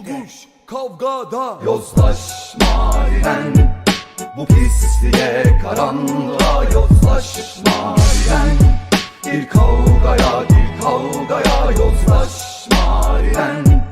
Duş kavgada. Yozlaşma diren Bu pisliğe karanlığa Yozlaşma diren Bir kavgaya bir kavgaya Yozlaşma diren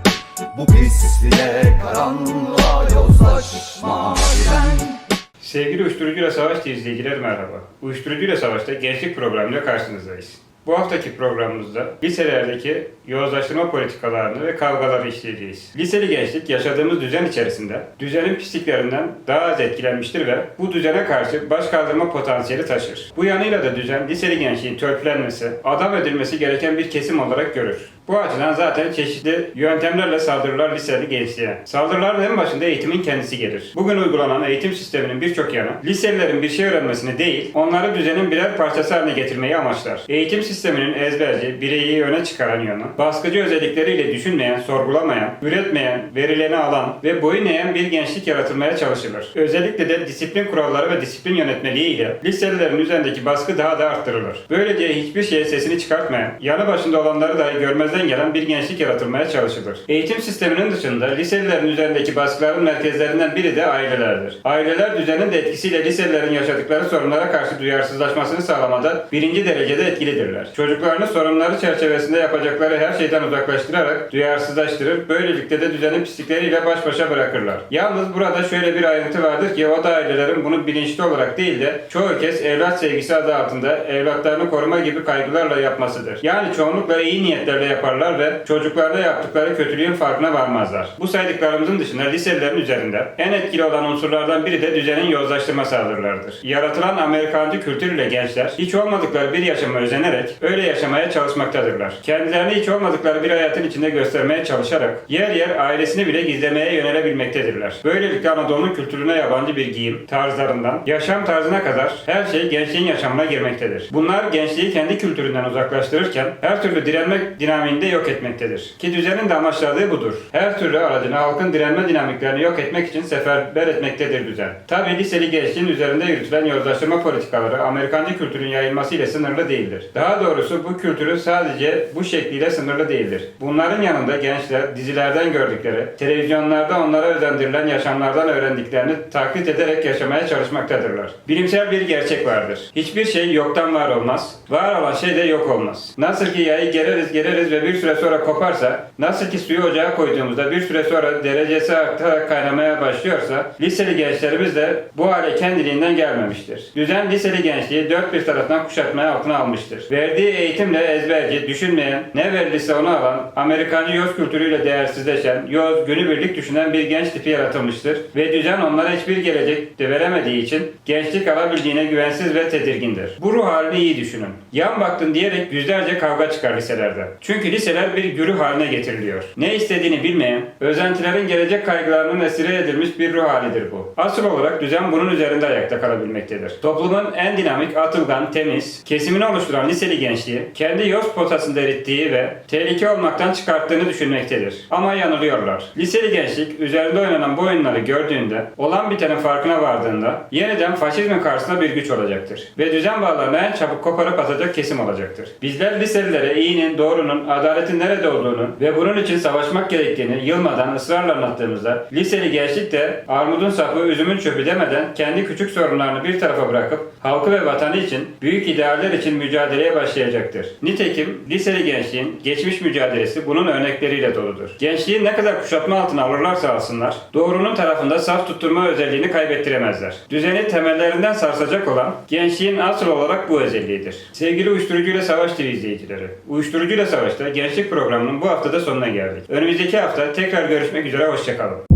Bu pisliğe karanlığa Yozlaşma diren Sevgili Uyuşturucuyla Savaş izleyiciler merhaba. Uyuşturucuyla Savaş'ta gençlik programıyla karşınızdayız. Bu haftaki programımızda liselerdeki yozlaştırma politikalarını ve kavgaları işleyeceğiz. Liseli gençlik yaşadığımız düzen içerisinde düzenin pisliklerinden daha az etkilenmiştir ve bu düzene karşı baş kaldırma potansiyeli taşır. Bu yanıyla da düzen liseli gençliğin törpülenmesi, adam edilmesi gereken bir kesim olarak görür. Bu açıdan zaten çeşitli yöntemlerle saldırılar liseli gençliğe. Saldırıların en başında eğitimin kendisi gelir. Bugün uygulanan eğitim sisteminin birçok yanı liselilerin bir şey öğrenmesini değil, onları düzenin birer parçası haline getirmeyi amaçlar. Eğitim sisteminin ezberci, bireyi öne çıkaran yanı, baskıcı özellikleriyle düşünmeyen, sorgulamayan, üretmeyen, verileni alan ve boyun eğen bir gençlik yaratılmaya çalışılır. Özellikle de disiplin kuralları ve disiplin yönetmeliği ile liselilerin üzerindeki baskı daha da arttırılır. Böylece hiçbir şeye sesini çıkartmayan, yanı başında olanları dahi görmezden gelen bir gençlik yaratılmaya çalışılır. Eğitim sisteminin dışında liselilerin üzerindeki baskıların merkezlerinden biri de ailelerdir. Aileler düzenin de etkisiyle liselilerin yaşadıkları sorunlara karşı duyarsızlaşmasını sağlamada birinci derecede etkilidirler. Çocuklarını sorunları çerçevesinde yapacakları her şeyden uzaklaştırarak duyarsızlaştırır, böylelikle de düzenin pislikleriyle baş başa bırakırlar. Yalnız burada şöyle bir ayrıntı vardır ki o da ailelerin bunu bilinçli olarak değil de çoğu kez evlat sevgisi adı altında evlatlarını koruma gibi kaygılarla yapmasıdır. Yani çoğunlukla iyi niyetlerle yaparlar ve çocuklarda yaptıkları kötülüğün farkına varmazlar. Bu saydıklarımızın dışında liselilerin üzerinde en etkili olan unsurlardan biri de düzenin yozlaştırma saldırılarıdır. Yaratılan Amerikancı kültür ile gençler hiç olmadıkları bir yaşama özenerek öyle yaşamaya çalışmaktadırlar. Kendilerini hiç olmadıkları bir hayatın içinde göstermeye çalışarak yer yer ailesini bile gizlemeye yönelebilmektedirler. Böylelikle Anadolu'nun kültürüne yabancı bir giyim tarzlarından yaşam tarzına kadar her şey gençliğin yaşamına girmektedir. Bunlar gençliği kendi kültüründen uzaklaştırırken her türlü direnmek dinamiğini de yok etmektedir. Ki düzenin de amaçladığı budur. Her türlü aracını halkın direnme dinamiklerini yok etmek için seferber etmektedir düzen. Tabi liseli gençliğin üzerinde yürütülen yozlaştırma politikaları Amerikancı kültürün yayılması ile sınırlı değildir. Daha doğrusu bu kültürü sadece bu şekliyle sınırlı değildir. Bunların yanında gençler dizilerden gördükleri, televizyonlarda onlara özendirilen yaşamlardan öğrendiklerini taklit ederek yaşamaya çalışmaktadırlar. Bilimsel bir gerçek vardır. Hiçbir şey yoktan var olmaz, var olan şey de yok olmaz. Nasıl ki yayı gereriz gereriz ve bir süre sonra koparsa, nasıl ki suyu ocağa koyduğumuzda bir süre sonra derecesi artarak kaynamaya başlıyorsa, liseli gençlerimiz de bu hale kendiliğinden gelmemiştir. Düzen liseli gençliği dört bir taraftan kuşatmaya altına almıştır. Verdiği eğitimle ezberci, düşünmeyen, ne verilirse onu alan, Amerikancı yoz kültürüyle değersizleşen, yoz, günübirlik düşünen bir genç tipi yaratılmıştır ve düzen onlara hiçbir gelecek de veremediği için gençlik alabildiğine güvensiz ve tedirgindir. Bu ruh halini iyi düşünün. Yan baktın diyerek yüzlerce kavga çıkar liselerde. Çünkü liseler bir güruh haline getiriliyor. Ne istediğini bilmeyen, özentilerin gelecek kaygılarının esire edilmiş bir ruh halidir bu. Asıl olarak düzen bunun üzerinde ayakta kalabilmektedir. Toplumun en dinamik, atılgan, temiz, kesimini oluşturan liseli gençliği, kendi yoz potasında erittiği ve tehlike olmaktan çıkarttığını düşünmektedir. Ama yanılıyorlar. Liseli gençlik üzerinde oynanan bu oyunları gördüğünde, olan bitenin farkına vardığında yeniden faşizmin karşısında bir güç olacaktır. Ve düzen bağlarını en çabuk koparıp atacak kesim olacaktır. Bizler liselilere iyinin, doğrunun, adaletin nerede olduğunu ve bunun için savaşmak gerektiğini yılmadan ısrarla anlattığımızda liseli gençlik de armudun sapı, üzümün çöpü demeden kendi küçük sorunlarını bir tarafa bırakıp halkı ve vatanı için, büyük idealler için mücadeleye başlayacaktır. Nitekim liseli gençliğin geçmiş mücadelesi bunun örnekleriyle doludur. Gençliği ne kadar kuşatma altına alırlarsa alsınlar, doğrunun tarafında saf tutturma özelliğini kaybettiremezler. Düzeni temellerinden sarsacak olan gençliğin asıl olarak bu özelliğidir. Sevgili Uyuşturucuyla Savaş TV izleyicileri, Uyuşturucuyla Savaş'ta gençlik programının bu haftada sonuna geldik. Önümüzdeki hafta tekrar görüşmek üzere, hoşçakalın.